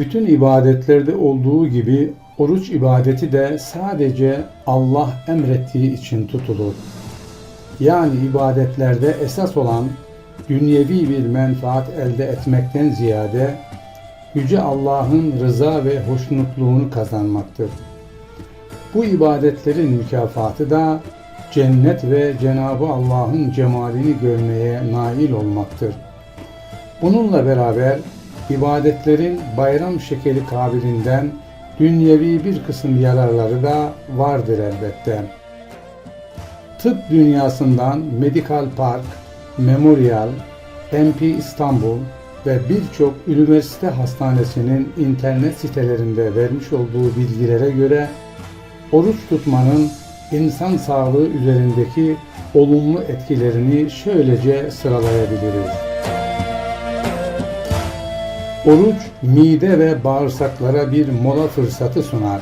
Bütün ibadetlerde olduğu gibi oruç ibadeti de sadece Allah emrettiği için tutulur. Yani ibadetlerde esas olan dünyevi bir menfaat elde etmekten ziyade Yüce Allah'ın rıza ve hoşnutluğunu kazanmaktır. Bu ibadetlerin mükafatı da cennet ve Cenabı Allah'ın cemalini görmeye nail olmaktır. Bununla beraber ibadetlerin bayram şekeri kabilinden dünyevi bir kısım yararları da vardır elbette. Tıp dünyasından Medical Park, Memorial, MP İstanbul ve birçok üniversite hastanesinin internet sitelerinde vermiş olduğu bilgilere göre oruç tutmanın insan sağlığı üzerindeki olumlu etkilerini şöylece sıralayabiliriz. Oruç mide ve bağırsaklara bir mola fırsatı sunar.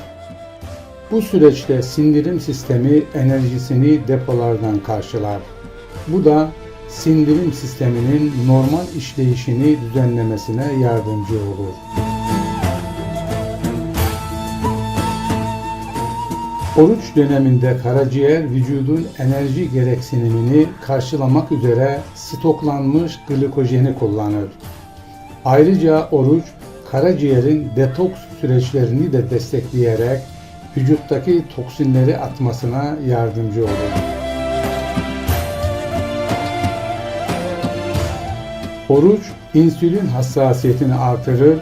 Bu süreçte sindirim sistemi enerjisini depolardan karşılar. Bu da sindirim sisteminin normal işleyişini düzenlemesine yardımcı olur. Oruç döneminde karaciğer vücudun enerji gereksinimini karşılamak üzere stoklanmış glikojeni kullanır. Ayrıca oruç karaciğerin detoks süreçlerini de destekleyerek vücuttaki toksinleri atmasına yardımcı olur. Oruç insülin hassasiyetini artırır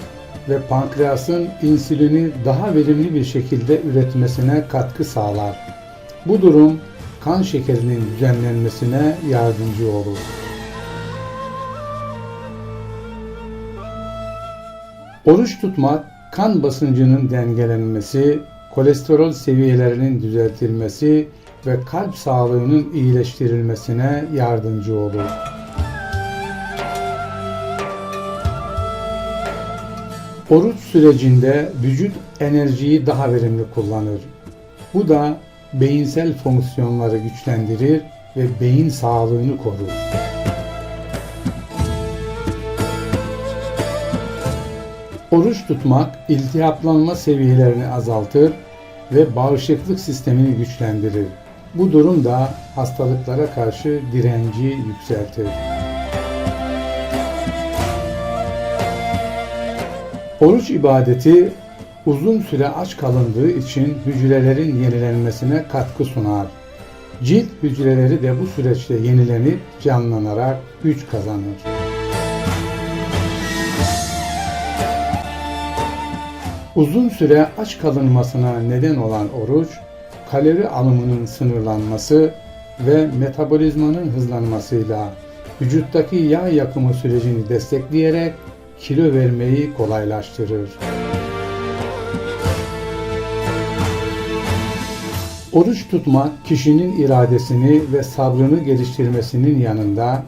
ve pankreasın insülini daha verimli bir şekilde üretmesine katkı sağlar. Bu durum kan şekerinin düzenlenmesine yardımcı olur. Oruç tutmak kan basıncının dengelenmesi, kolesterol seviyelerinin düzeltilmesi ve kalp sağlığının iyileştirilmesine yardımcı olur. Oruç sürecinde vücut enerjiyi daha verimli kullanır. Bu da beyinsel fonksiyonları güçlendirir ve beyin sağlığını korur. Oruç tutmak iltihaplanma seviyelerini azaltır ve bağışıklık sistemini güçlendirir. Bu durum da hastalıklara karşı direnci yükseltir. Oruç ibadeti uzun süre aç kalındığı için hücrelerin yenilenmesine katkı sunar. Cilt hücreleri de bu süreçte yenilenip canlanarak güç kazanır. Uzun süre aç kalınmasına neden olan oruç, kalori alımının sınırlanması ve metabolizmanın hızlanmasıyla vücuttaki yağ yakımı sürecini destekleyerek kilo vermeyi kolaylaştırır. Oruç tutmak kişinin iradesini ve sabrını geliştirmesinin yanında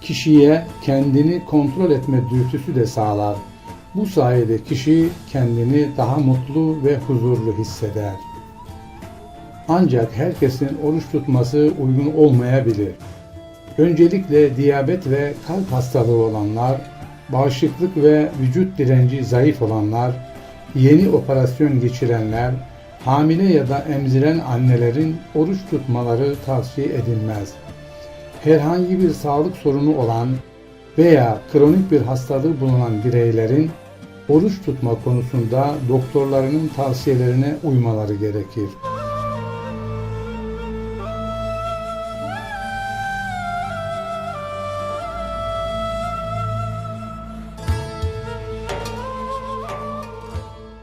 kişiye kendini kontrol etme dürtüsü de sağlar. Bu sayede kişi kendini daha mutlu ve huzurlu hisseder. Ancak herkesin oruç tutması uygun olmayabilir. Öncelikle diyabet ve kalp hastalığı olanlar, bağışıklık ve vücut direnci zayıf olanlar, yeni operasyon geçirenler, hamile ya da emziren annelerin oruç tutmaları tavsiye edilmez. Herhangi bir sağlık sorunu olan veya kronik bir hastalığı bulunan bireylerin oruç tutma konusunda doktorlarının tavsiyelerine uymaları gerekir.